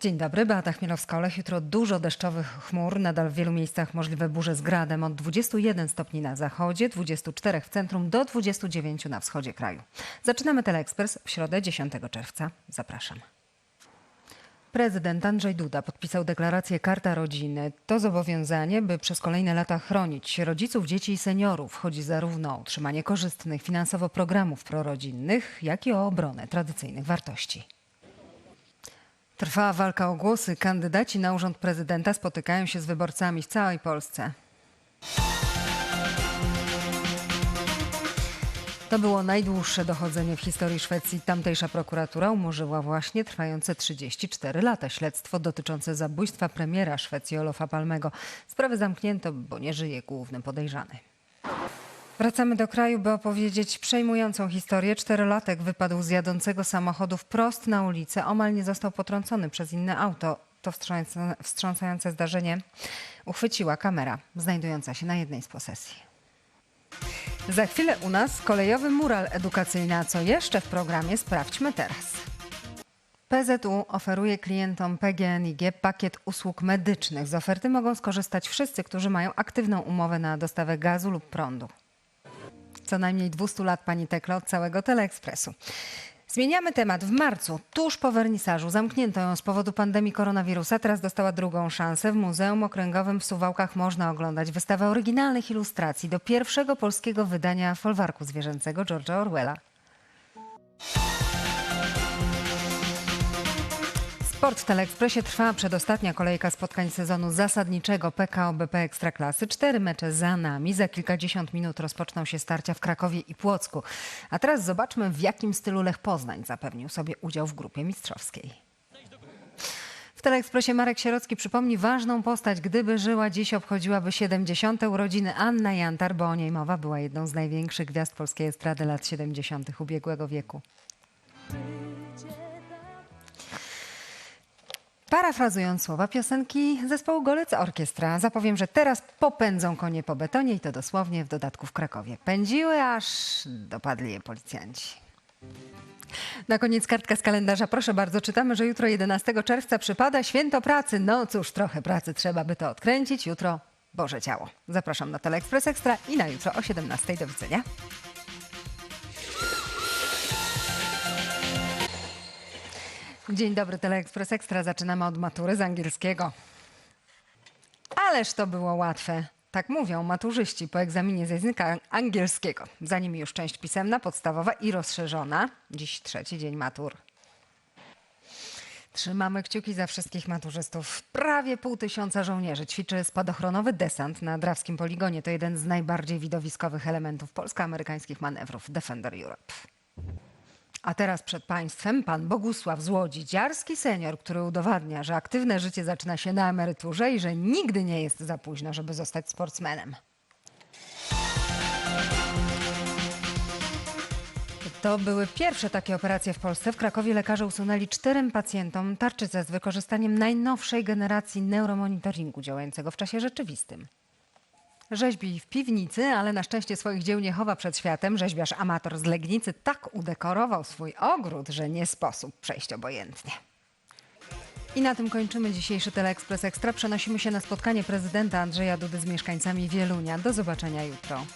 Dzień dobry, Beata Chmielowska-Olech. Jutro dużo deszczowych chmur, nadal w wielu miejscach możliwe burze z gradem. Od 21 stopni na zachodzie, 24 w centrum do 29 na wschodzie kraju. Zaczynamy Teleekspres w środę 10 czerwca. Zapraszam. Prezydent Andrzej Duda podpisał deklarację Karta Rodziny. To zobowiązanie, by przez kolejne lata chronić rodziców, dzieci i seniorów. Chodzi zarówno o utrzymanie korzystnych finansowo programów prorodzinnych, jak i o obronę tradycyjnych wartości. Trwa walka o głosy. Kandydaci na urząd prezydenta spotykają się z wyborcami w całej Polsce. To było najdłuższe dochodzenie w historii Szwecji. Tamtejsza prokuratura umorzyła właśnie trwające 34 lata śledztwo dotyczące zabójstwa premiera Szwecji Olofa Palmego. Sprawę zamknięto, bo nie żyje główny podejrzany. Wracamy do kraju, by opowiedzieć przejmującą historię. Czterolatek wypadł z jadącego samochodu wprost na ulicę. Omal nie został potrącony przez inne auto. To wstrząsające- zdarzenie uchwyciła kamera znajdująca się na jednej z posesji. Za chwilę u nas kolejowy mural edukacyjny, a co jeszcze w programie sprawdźmy teraz. PZU oferuje klientom PGNiG pakiet usług medycznych. Z oferty mogą skorzystać wszyscy, którzy mają aktywną umowę na dostawę gazu lub prądu. Co najmniej 200 lat pani Tekla od całego Teleekspresu. Zmieniamy temat. W marcu, tuż po wernisażu, zamknięto ją z powodu pandemii koronawirusa. Teraz dostała drugą szansę. W Muzeum Okręgowym w Suwałkach można oglądać wystawę oryginalnych ilustracji do pierwszego polskiego wydania folwarku zwierzęcego George'a Orwella. Sport w Teleekspresie trwa przedostatnia kolejka spotkań sezonu zasadniczego PKO BP Ekstraklasy. Cztery mecze za nami. Za kilkadziesiąt minut rozpoczną się starcia w Krakowie i Płocku. A teraz zobaczmy, w jakim stylu Lech Poznań zapewnił sobie udział w grupie mistrzowskiej. W Teleekspresie Marek Sierocki przypomni ważną postać. Gdyby żyła dziś, obchodziłaby 70. urodziny Anna Jantar, bo o niej mowa była jedną z największych gwiazd polskiej estrady lat 70. ubiegłego wieku. Parafrazując słowa piosenki zespołu Golec Orkiestra, zapowiem, że teraz popędzą konie po betonie i to dosłownie w dodatku w Krakowie. Pędziły, aż dopadli je policjanci. Na koniec kartka z kalendarza. Proszę bardzo, czytamy, że jutro 11 czerwca przypada święto pracy. No cóż, trochę pracy trzeba by to odkręcić. Jutro Boże Ciało. Zapraszam na Teleekspres Ekstra i na jutro o 17. Do widzenia. Dzień dobry, Teleekspres Ekstra. Zaczynamy od matury z angielskiego. Ależ to było łatwe. Tak mówią maturzyści po egzaminie z języka angielskiego. Za nimi już część pisemna, podstawowa i rozszerzona. Dziś trzeci dzień matur. Trzymamy kciuki za wszystkich maturzystów. Prawie pół tysiąca żołnierzy ćwiczy spadochronowy desant na Drawskim Poligonie. To jeden z najbardziej widowiskowych elementów polsko-amerykańskich manewrów Defender Europe. A teraz przed Państwem pan Bogusław z Łodzi, dziarski senior, który udowadnia, że aktywne życie zaczyna się na emeryturze i że nigdy nie jest za późno, żeby zostać sportsmenem. To były pierwsze takie operacje w Polsce. W Krakowie lekarze usunęli czterem pacjentom tarczycę z wykorzystaniem najnowszej generacji neuromonitoringu działającego w czasie rzeczywistym. Rzeźbi w piwnicy, ale na szczęście swoich dzieł nie chowa przed światem. Rzeźbiarz amator z Legnicy tak udekorował swój ogród, że nie sposób przejść obojętnie. I na tym kończymy dzisiejszy Teleekspres Ekstra. Przenosimy się na spotkanie prezydenta Andrzeja Dudy z mieszkańcami Wielunia. Do zobaczenia jutro.